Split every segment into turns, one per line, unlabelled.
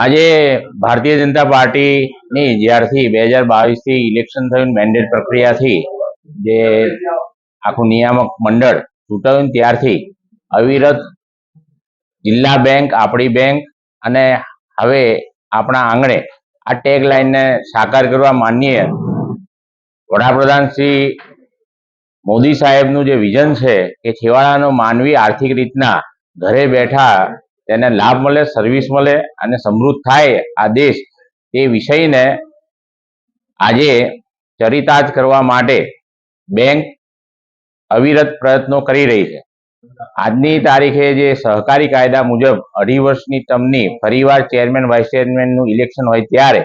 આજે ભારતીય જનતા પાર્ટીની જ્યારથી બે હજાર બાવીસથી ઇલેક્શન થયું મેન્ડેટ પ્રક્રિયાથી જે આખું નિયામક મંડળ ચૂંટાયું ત્યારથી અવિરત જિલ્લા બેંક આપણી બેંક અને હવે આપણા આંગણે આ ટેગ લાઈનને સાકાર કરવા માનીએ વડાપ્રધાન શ્રી મોદી સાહેબનું જે વિઝન છે કે છેવાડાનો માનવી આર્થિક રીતના ઘરે બેઠા તેને લાભ મળે સર્વિસ મળે અને સમૃદ્ધ થાય આ દેશ તે વિષયને આજે ચરિતાર્થ કરવા માટે બેંક અવિરત પ્રયત્નો કરી રહી છે. આજની તારીખે જે સહકારી કાયદા મુજબ અઢી વર્ષની ટર્મની ફરીવાર ચેરમેન વાઇસ ચેરમેનનું ઇલેક્શન હોય ત્યારે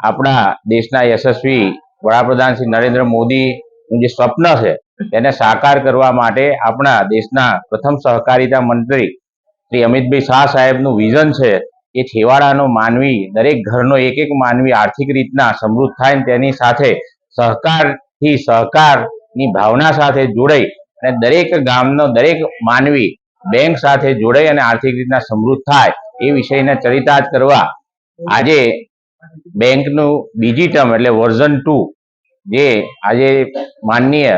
આપણા દેશના યશસ્વી વડાપ્રધાન શ્રી નરેન્દ્ર મોદીનું જે સ્વપ્ન છે, તેને સાકાર કરવા માટે આપણા દેશના પ્રથમ સહકારિતા મંત્રી શ્રી અમિતભાઈ શાહ સાહેબનું વિઝન છે એ છેવાડાનો માનવી, દરેક ઘરનો એક એક માનવી આર્થિક રીતના સમૃદ્ધ થાય તેની સાથે સહકારથી સહકારની ભાવના સાથે જોડાઈ અને દરેક ગામનો દરેક માનવી બેંક સાથે જોડાઈ અને આર્થિક રીતના સમૃદ્ધ થાય એ વિષયને ચરિતાર્થ કરવા આજે બેંકનું બીજી ટર્મ એટલે વર્ઝન ટુ જે આજે માનનીય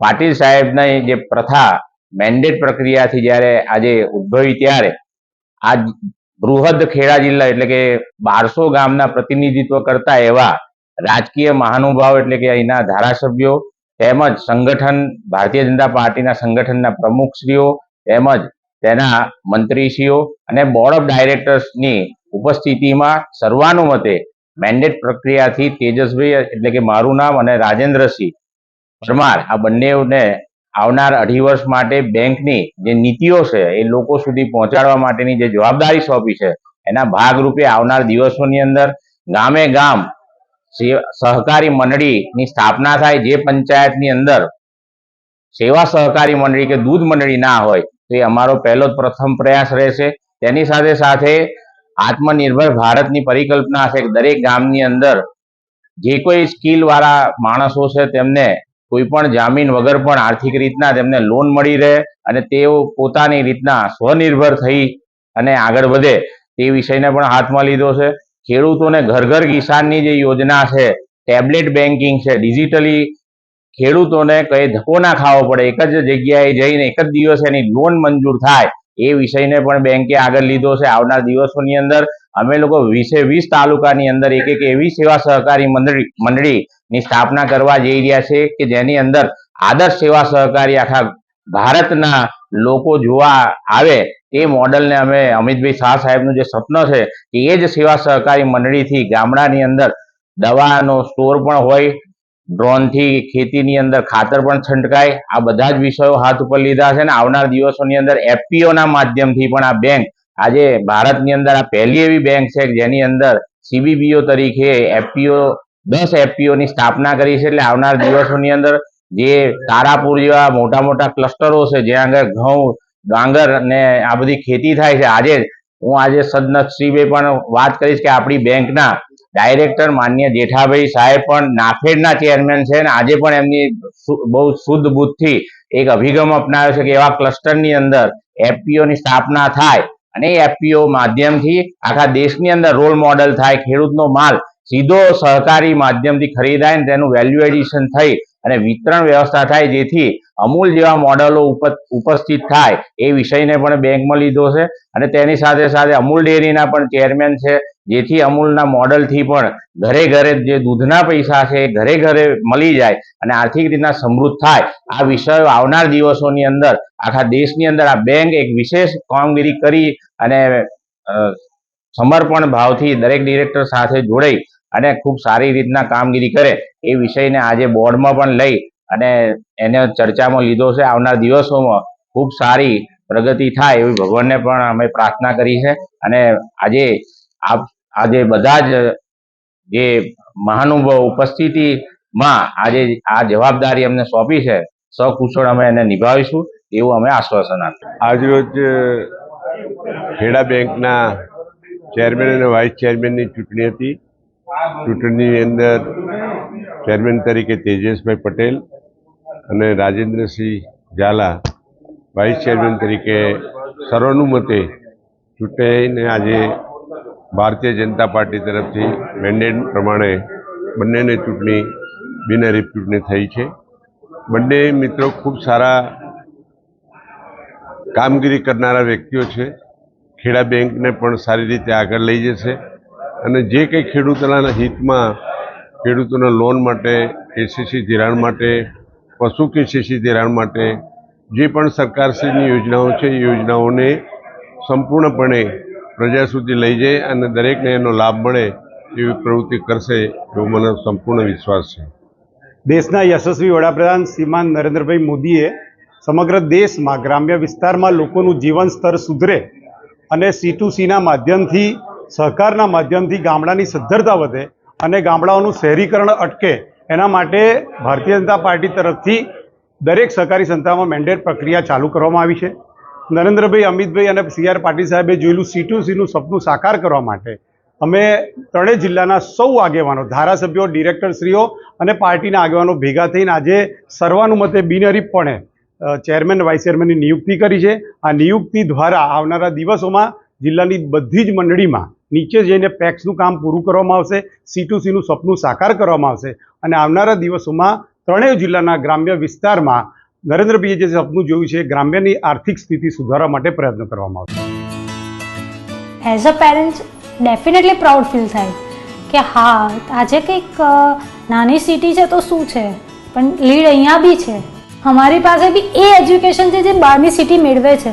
પાટીલ સાહેબની જે પ્રથા મેન્ડેટ પ્રક્રિયાથી જ્યારે આજે ઉદ્ભવી ત્યારે આ બૃહદ ખેડા જિલ્લા એટલે કે બારસો ગામના પ્રતિનિધિત્વ કરતા એવા રાજકીય મહાનુભાવ એટલે કે અહીંના ધારાસભ્યો તેમજ સંગઠન, ભારતીય જનતા પાર્ટીના સંગઠનના પ્રમુખશ્રીઓ તેમજ તેના મંત્રીશ્રીઓ અને બોર્ડ ઓફ ડાયરેક્ટર્સની ઉપસ્થિતિમાં સર્વાનુમતે મેન્ડેટ પ્રક્રિયાથી તેજસભાઈ એટલે કે મારું નામ અને રાજેન્દ્રસિંહ પરમાર આ બંનેને આવનાર અઢી વર્ષ માટે બેંકની જે નીતિઓ છે, એ લોકો સુધી પહોંચાડવા માટેની જે જવાબદારી સોંપી છે, એના ભાગરૂપે આવનાર દિવસોની અંદર ગામે ગામ સહકારી મંડળીની સ્થાપના થાય, જે પંચાયતની અંદર સેવા સહકારી મંડળી કે દૂધ મંડળી ના હોય, તો એ અમારો પહેલો જ પ્રથમ પ્રયાસ રહેશે. તેની સાથે સાથે આત્મનિર્ભર ભારતની પરિકલ્પના છે દરેક ગામની અંદર જે કોઈ સ્કિલ વાળા માણસો છે, તેમને કોઈ પણ જામીન વગર પણ આર્થિક રીતના તેમને લોન મળી રહે અને તેઓ પોતાની રીતના સ્વનિર્ભર થઈ અને આગળ વધે તે વિષયને પણ હાથમાં લીધો છે. ખેડૂતોને ઘર ઘર કિસાનની જે યોજના છે ટેબ્લેટ બેન્કિંગ છે ડિજિટલી ખેડૂતોને કઈ ધક્કો ના ખાવો પડે, એક જ જગ્યાએ જઈને એક જ દિવસ એની લોન મંજૂર થાય એ વિષયને પણ બેંકે આગળ લીધો છે. આવનાર દિવસોની અંદર અમે લોકો વીસે વીસ તાલુકાની અંદર એક એક એવી સેવા સહકારી મંડળી, મંડળીની સ્થાપના કરવા જઈ રહ્યા છે કે જેની અંદર આદર્શ સેવા સહકારી આખા ભારતના લોકો જોવા આવે એ મોડલને અમે અમિતભાઈ શાહ સાહેબનું જે સપન છે કે એ જ સેવા સહકારી મંડળીથી ગામડાની અંદર દવાનો સ્ટોર પણ હોય, ડ્રોનથી ખેતીની અંદર ખાતર પણ છંટકાય. આ બધા જ વિષયો હાથ ઉપર લીધા છે ને આવનાર દિવસોની અંદર એફપીઓના માધ્યમથી પણ આ બેંક આજે ભારતની અંદર આ પહેલી એવી બેંક છે જેની અંદર સીબીબીઓ તરીકે એફપીઓ દસ એફપીઓની સ્થાપના કરી છે એટલે આવનાર દિવસોની અંદર જે તારાપુર જેવા મોટા મોટા ક્લસ્ટરો છે, જ્યાં આગળ ઘઉં, ડાંગર અને આ બધી ખેતી થાય છે. આજે હું આજે સદનસીબે પણ વાત કરીશ કે આપણી બેંકના ડાયરેક્ટર માન્ય જેઠાભાઈ સાહેબ પણ નાફેડના ચેરમેન છે અને આજે પણ એમની બહુ શુદ્ધ બુદ્ધથી એક અભિગમ અપનાવ્યો છે કે એવા ક્લસ્ટરની અંદર એફપીઓની સ્થાપના થાય અને એફપીઓ માધ્યમથી આખા દેશની અંદર રોલ મોડલ થાય, ખેડૂતનો માલ સીધો સહકારી માધ્યમથી ખરીદાય ને તેનું વેલ્યુ એડિશન થઈ અને વિતરણ વ્યવસ્થા થાય જેથી અમૂલ જેવા મોડલો ઉપ- ઉપસ્થિત થાય એ વિષયને પણ બેંકમાં લીધો છે. અને તેની સાથે સાથે અમૂલ ડેરીના પણ ચેરમેન છે, જેથી અમૂલના મોડલથી પણ ઘરે ઘરે જે દૂધના પૈસા છે એ ઘરે ઘરે મળી જાય અને આર્થિક રીતના સમૃદ્ધ થાય. આ વિષયો આવનાર દિવસોની અંદર આખા દેશની અંદર આ બેંક એક વિશેષ કામગીરી કરી અને સમર્પણ ભાવથી દરેક ડિરેક્ટર સાથે જોડાઈ અને ખૂબ સારી રીતના કામગીરી કરે એ વિષયને આજે બોર્ડમાં પણ લઈ અને એને ચર્ચામાં લીધો છે. આવનાર દિવસોમાં ખૂબ સારી પ્રગતિ થાય એવી ભગવાનને પણ અમે પ્રાર્થના કરી છે. અને આજે આજે બધા જ જે મહાનુભાવ ઉપસ્થિતિમાં આજે આ જવાબદારી અમને સોંપી છે. સકુશળ અમે એને નિભાવીશું એવું અમે આશ્વાસન
આજરોજ ખેડા બેંકના ચેરમેન અને વાઇસ ચેરમેનની ચૂંટણી હતી. ચૂંટણીની અંદર ચેરમેન તરીકે તેજસભાઈ પટેલ અને રાજેન્દ્રસિંહ ઝાલા વાઇસ ચેરમેન તરીકે સર્વાનુમતે ચૂંટાઈને આજે ભારતીય જનતા પાર્ટી તરફથી મેન્ડેટ પ્રમાણે બંનેને ચૂંટણી બિનહરીફ ચૂંટણી થઈ છે. બંને મિત્રો ખૂબ સારા કામગીરી કરનારા વ્યક્તિઓ છે. ખેડા બેંકને પણ સારી રીતે આગળ લઈ જશે. અને જે કંઈ ખેડૂતોના હિતમાં, ખેડૂતોના લોન માટે કેસીસી ધિરાણ માટે, પશુ કેસીસી ધિરાણ માટે, જે પણ સરકારશ્રીની યોજનાઓ છે, એ યોજનાઓને સંપૂર્ણપણે પ્રજા સુધી લઈ જાય અને દરેકને એનો લાભ મળે એવી પ્રવૃત્તિ કરશે એવો મને સંપૂર્ણ વિશ્વાસ છે.
દેશના યશસ્વી વડાપ્રધાન શ્રીમાન નરેન્દ્રભાઈ મોદીએ સમગ્ર દેશમાં ગ્રામ્ય વિસ્તારમાં લોકોનું જીવન સ્તર સુધરે અને સી ટુ સીના માધ્યમથી સહકારના માધ્યમથી ગામડાની સદ્ધરતા વધે અને ગામડાઓનું શહેરીકરણ અટકે, એના માટે ભારતીય જનતા પાર્ટી તરફથી દરેક સહકારી સંસ્થામાં મેન્ડેટ પ્રક્રિયા ચાલુ કરવામાં આવી છે. નરેન્દ્રભાઈ, અમિતભાઈ અને સી આર પાટીલ સાહેબે જોયેલું સી ટુ સીનું સપનું સાકાર કરવા માટે અમે ત્રણેય જિલ્લાના સૌ આગેવાનો, ધારાસભ્યો, ડિરેક્ટરશ્રીઓ અને પાર્ટીના આગેવાનો ભેગા થઈને આજે સર્વાનુમતે બિનહરીફપણે ચેરમેન, વાઇસ ચેરમેનની નિયુક્તિ કરી છે. આ નિયુક્તિ દ્વારા આવનારા દિવસોમાં જિલ્લાની બધી જ મંડળીમાં નીચે જઈને પેક્સનું કામ પૂરું કરવામાં આવશે, સી ટુ સીનું સપનું સાકાર કરવામાં આવશે અને આવનારા દિવસોમાં ત્રણેય જિલ્લાના ગ્રામ્ય વિસ્તારમાં નરેન્દ્રભાઈએ જે સપનું જોયું છે ગ્રામ્યની આર્થિક સ્થિતિ સુધારવા માટે પ્રયત્ન કરવામાં આવશે.
As a parents definitely proud feel થાય કે હા, આજે કંઈક નાની સિટી છે તો શું છે? પણ લીડ અહીંયા બી છે. અમારી પાસે બી એ એજ્યુકેશન છે જે બહારની સિટી મેળવે છે.